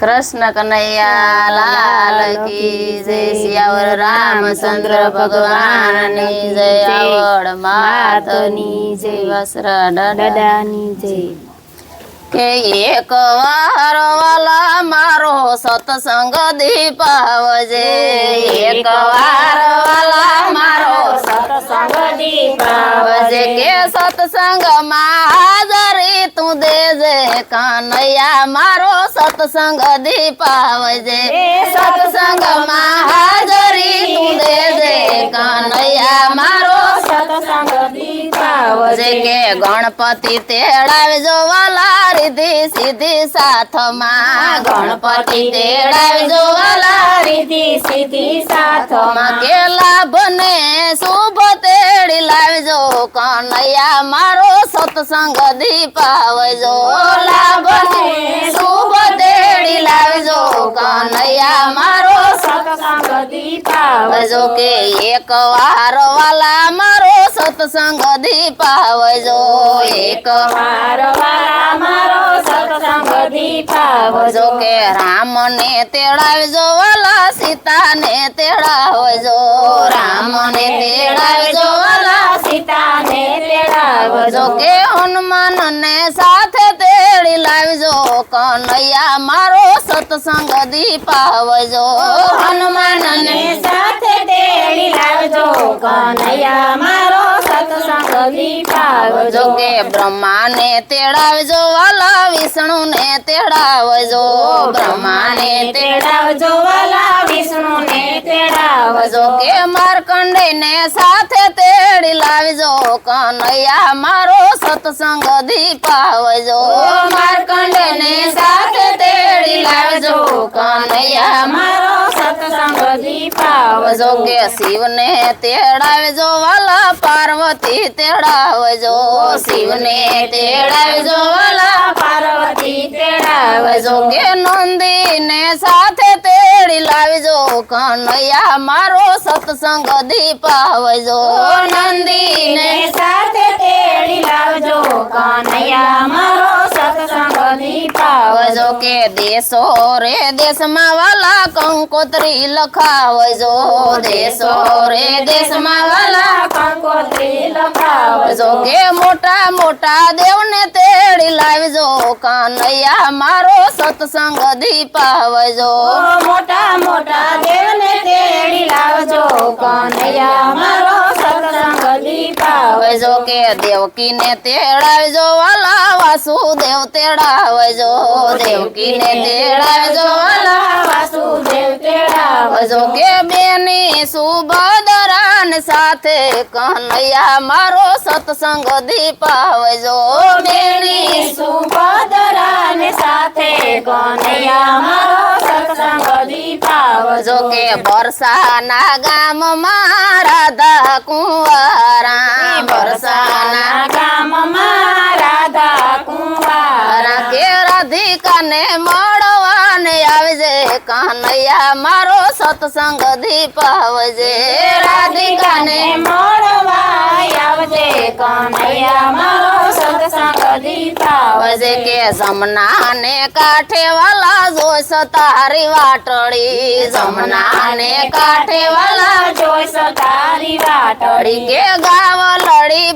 કૃષ્ણ કનૈયા, લાલ કી જય શિયાવર, રામચંદ્ર ભગવાન જય આવડ માતની જય વસ્ત્ર દાદા દાદાની જય. કે એક વાર વાલા મારો સત્સંગ દીપાવજે એક વાર વાલા મારો સત્સંગ દીપાવજે કે સત્સંગમાં હાજરી તું દેજે કાનૈયા મારો સત્સંગ દીપાવજે. સત્સંગમાં હાજરી તું દેજે કાનૈયા મારો સત્સંગ દીપાવજે. કે ગણપતિ તેડાવજો વાલા રીધી સીધી સાથમાં. ગણપતિ તેડાવજો વાલા રીધી સીધી માં સાથમાં. કે લાભ શુભ તેડી લાવજો. કનૈયા મારો સત્સંગ દીપાવજો લાભ ને શુભ તેડી લાવજો કનૈયા મારો સત્સંગ દીપાવજો દીપાવજો કે એક વાર વાલા મારો સત્સંગ દીપાવજો એક વાર વાળા મારો સત્સંગ દીપાવજો જો કે રામ ને તેડાવજો વાલા સીતા ને તેડાવજો રામ ને તેડાવજો વાલા સીતાને તેડાવજો. કે હનુમાન ને સાથે તેડી લાવજો કનૈયા મારો સત્સંગ દીપાવજો. હનુમાન ને ને સાથે તેડી લાવજો કનૈયા મારો સત્સંગ દીપાવજો જો કે બ્રહ્મા ને તેડાવજો વાલા વિષ્ણુ ને તેડાવજો. બ્રહ્મા ને તેડાવજો વાલા વિષ્ણુ ને તેડાવજો. કે માર્કંડે ને સાથે તેડી લાવજો કનૈયા મારો સત્સંગ દીપાવજો. માર્કંડે ને સાથે તેડી લાવજો કનૈયા દીપાવજો આવજો. કે શિવ તેડાવજો વાલા પાર્વતી તેડાવજો. શિવને તેડાવજો વાલા પાર્વતી તેડાવજો. કે નંદી ને સાથે તેડી લાવજો કનૈયા મારો સત્સંગ દીપાવજો. નંદી દેશો રે દેશમાં વાલા કંકોત્રી લખાવજો દેશો રે દેશમાં વાલા કંકોત્રી લખાવજો આવજો કે મોટા મોટા દેવને તેડી લાવજો કનૈયા મારો સત્સંગ દીપાવજો મોટા મોટા દેવને તેડી લાવજો કનૈયા મારો સત્સંગ દીપાવજો આવજો કે દેવકીને તેડાવજો વાલા વાસુદેવ તેડાવજો દેવકીને તેડાવજો વાસુદેવ તેડાવજો. કે બેની સુભદરાન સાથે કનૈયા મારો સત્સંગ દીપાવજો. બેની સુભદરાન સાથે કનૈયા મારો સત્સંગ દીપાવજો. કે બરસાના મારા દા કુંવારા. બરસાના ગામ રાધા કુંવારા તારા કે રાધિકાને મળવાને આવજે કનૈયા મારો સત્સંગ દીપાવજે રાધિકાને મળવા આવજે કનૈયા મારો સત્સંગ દીપાવજે કે કે જમનાને કાંઠે વાલા જોઈશ તારી વાટડી જમનાને કાંઠે વાલા જોઈશ તારી વાટડી કે ગાવ લડી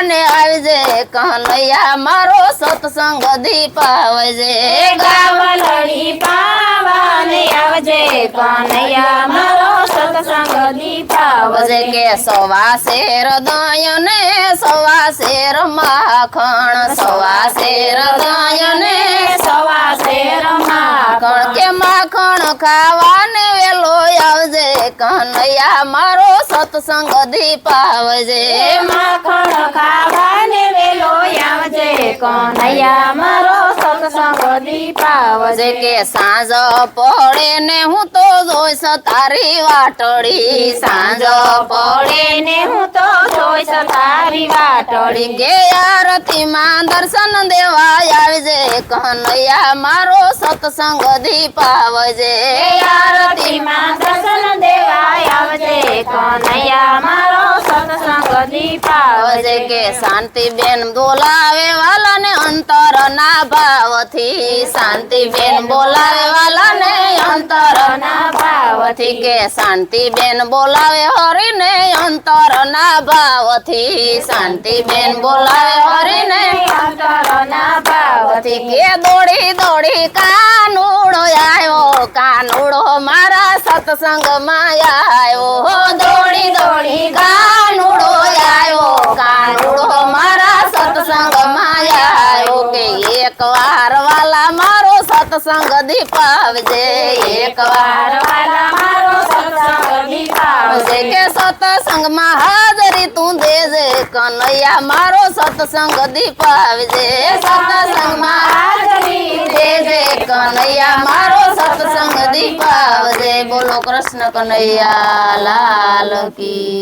પાવાને આવજે કનૈયા મારો સત્સંગ દીપાવજે ગાવ ગાવલડી પાવાને આવજે કનૈયા મારો સત્સંગ દીપાવજે કે સવા શેર દયને સવા શેર માખણ સવા શેર દયને સવા શેર માખણ કે માખણ ખાવાને વેલો આવજે કનૈયા મારો સત્સંગ દીપાવજે માખણ ખાવાને વેલો આવજે કનૈયા મારો સત્સંગ દી પાવજે. કે સાંજ પડે ને હું તો જોઈશ તારી વાટડી સાંજ પડે ને હું તો જોઈશ તારી વાટડી કે કે આરતીમાં દર્શન દેવા આવજે. કનૈયા મારો સત્સંગ દીપાવજે આરતીમાં દર્શન દેવાય આવજે કનૈયા મારો સત્સંગ દીપાવજે. કે શાંતિબેન બોલાવે વાલાને અંતર ના ભાવથી શાંતિબેન બોલાવે વાલાને અંતર ના ભાવથી કે શાંતિબેન બોલાવે હરીને અંતર ના ભાવથી શાંતિબેન બોલાવે હરીને અંતરના ભાવથી કે દોડી દોડી કાનુડો આવ્યો, કાનુડો મારા સત્સંગમાં આવ્યો. દોડી દોડી વાર વાલા મારો સત્સંગ દીપાવજે, એક વાર વાલા મારો સત્સંગ દીપાવજે. કે સત્સંગમાં હાજરી તું દેજે, કનૈયા મારો સત્સંગ દીપાવજે. સત્સંગમાં હાજરી દેજે, કનૈયા મારો સત્સંગ દીપાવજે. બોલો કૃષ્ણ કનૈયા, લાલ કી